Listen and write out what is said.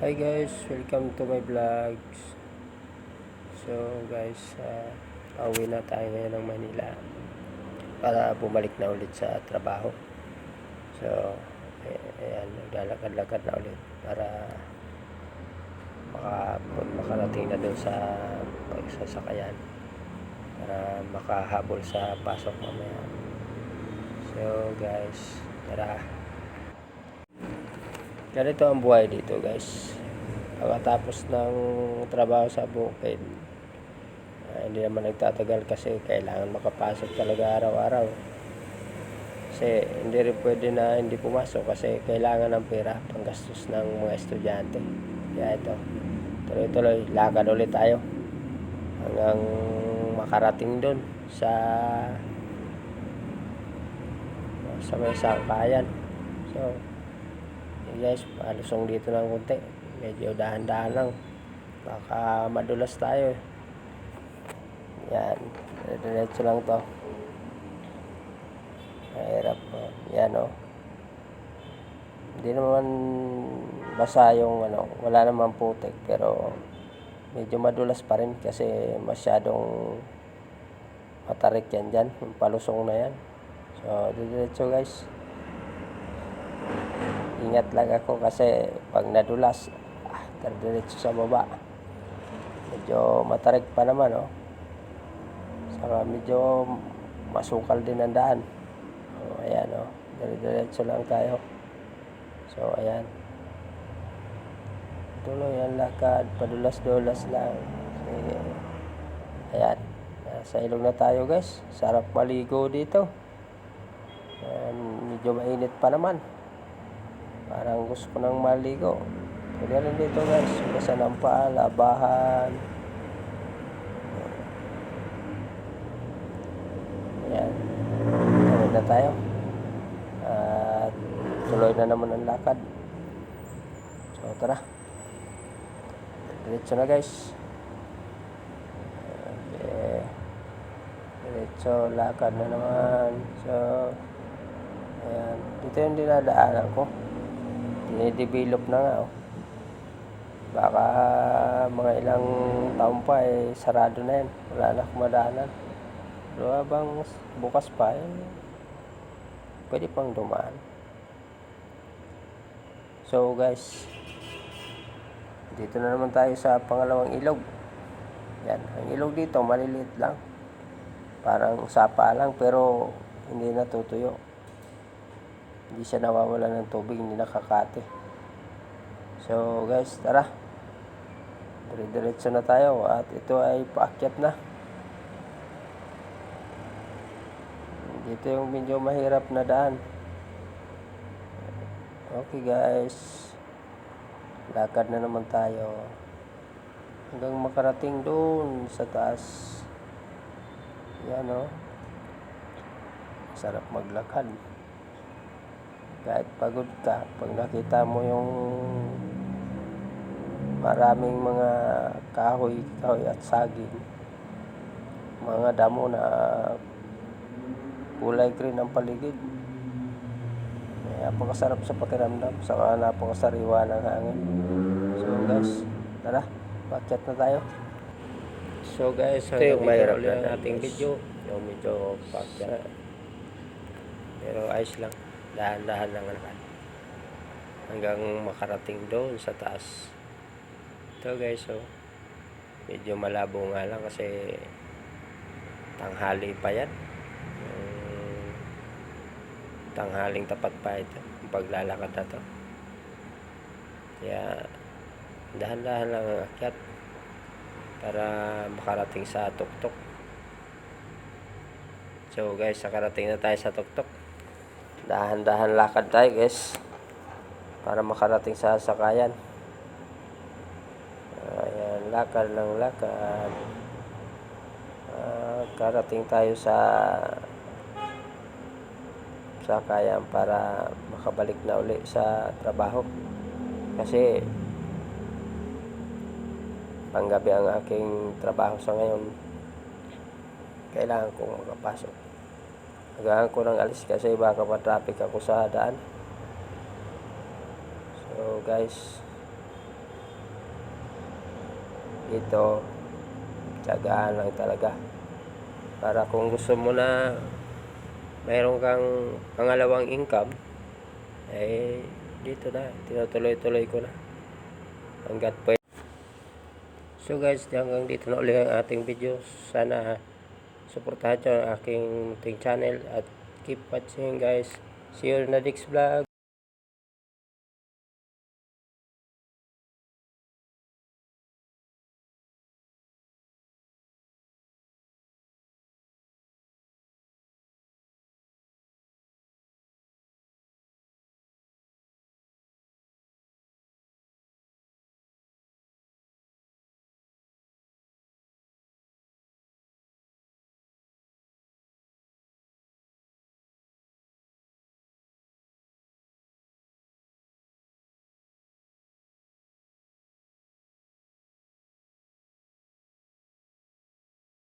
Hi guys, welcome to my vlogs. So guys, uh, pauwi na tayo ngayon ng Manila para bumalik na ulit sa trabaho. So, eh, ayan, naglalakad-lakad na ulit para maka, makarating na doon sa pagsasakayan para makahabol sa pasok mamaya. So guys, tara. Ganito ang buhay dito guys. Pagkatapos ng trabaho sa bukid, ah, hindi naman nagtatagal kasi kailangan makapasok talaga araw-araw. Kasi hindi rin pwede na hindi pumasok kasi kailangan ng pera panggastos ng mga estudyante. Kaya ito, tuloy-tuloy, lakad ulit tayo hanggang makarating doon sa sa may sangkayan. So, Hey guys, palusong dito ng konti. Medyo dahan-dahan lang. Baka madulas tayo. eh. Yan. Diretso lang to. Mahirap. oh. Yan o. Hindi naman basa yung ano. Wala naman putik. Pero medyo madulas pa rin kasi masyadong matarik yan dyan. Yung palusong na yan. So, diretso guys ingat lang ako kasi pag nadulas ah, diretso sa baba. Medyo matarik pa naman oh. Saka medyo masukal din ang daan. Oh, ayan oh. Diretso lang tayo. So ayan. Tuloy ang lakad padulas-dulas lang. Sige. ayan. Sa ilog na tayo guys. Sarap maligo dito. Ayan, medyo mainit pa naman Parang gusto ko nang maligo. Pwede rin dito guys. Basta ng paa, labahan. Ayan. Tuloy na tayo. At tuloy na naman ang lakad. So tara. Diretso na guys. Okay. Diretso, lakad na naman. So, ayan. Dito yung dinadaanan ko dinidevelop na nga oh. baka mga ilang taon pa eh sarado na yan wala na kumadanan pero habang bukas pa eh pwede pang dumaan. So guys dito na naman tayo sa pangalawang ilog. Yan ang ilog dito maliliit lang. Parang sapa lang pero hindi natutuyo hindi siya nawawala ng tubig, hindi nakakate. So guys, tara. Dire-diretso na tayo at ito ay paakyat na. Dito yung medyo mahirap na daan. Okay guys. Lakad na naman tayo. Hanggang makarating doon sa taas. Yan o. Oh. Sarap maglakad kahit pagod ka, pag nakita mo yung maraming mga kahoy, kahoy at saging, mga damo na kulay green ang paligid. Napakasarap sa pakiramdam, saka napakasariwa ng hangin. So guys, tara, pakyat na tayo. So guys, ito yung mahirap na ating video. Yung medyo pakyat. Pero ayos lang dahan-dahan lang naman. Hanggang makarating doon sa taas. Ito guys so medyo malabo nga lang kasi tanghali pa yan. Tanghaling tapat pa ito paglalakad na to. Kaya dahan-dahan lang ang akyat para makarating sa tuktok. So guys nakarating na tayo sa tuktok dahan-dahan lakad tayo guys para makarating sa sakayan. Ayan lakad lang lakad. Uh, karating tayo sa sakayan para makabalik na uli sa trabaho. Kasi panggabi ang aking trabaho sa ngayon. Kailangan kong makapasok Agahan ko ng alis kasi baka pa-traffic ako sa daan. So guys, ito tsagaan lang talaga. Para kung gusto mo na mayroon kang pangalawang income eh dito na. Tinutuloy-tuloy ko na. Hanggat pwede. So guys hanggang dito na ulit ang ating video. Sana suportahan nyo ang aking munting channel at keep watching guys. See you in the next vlog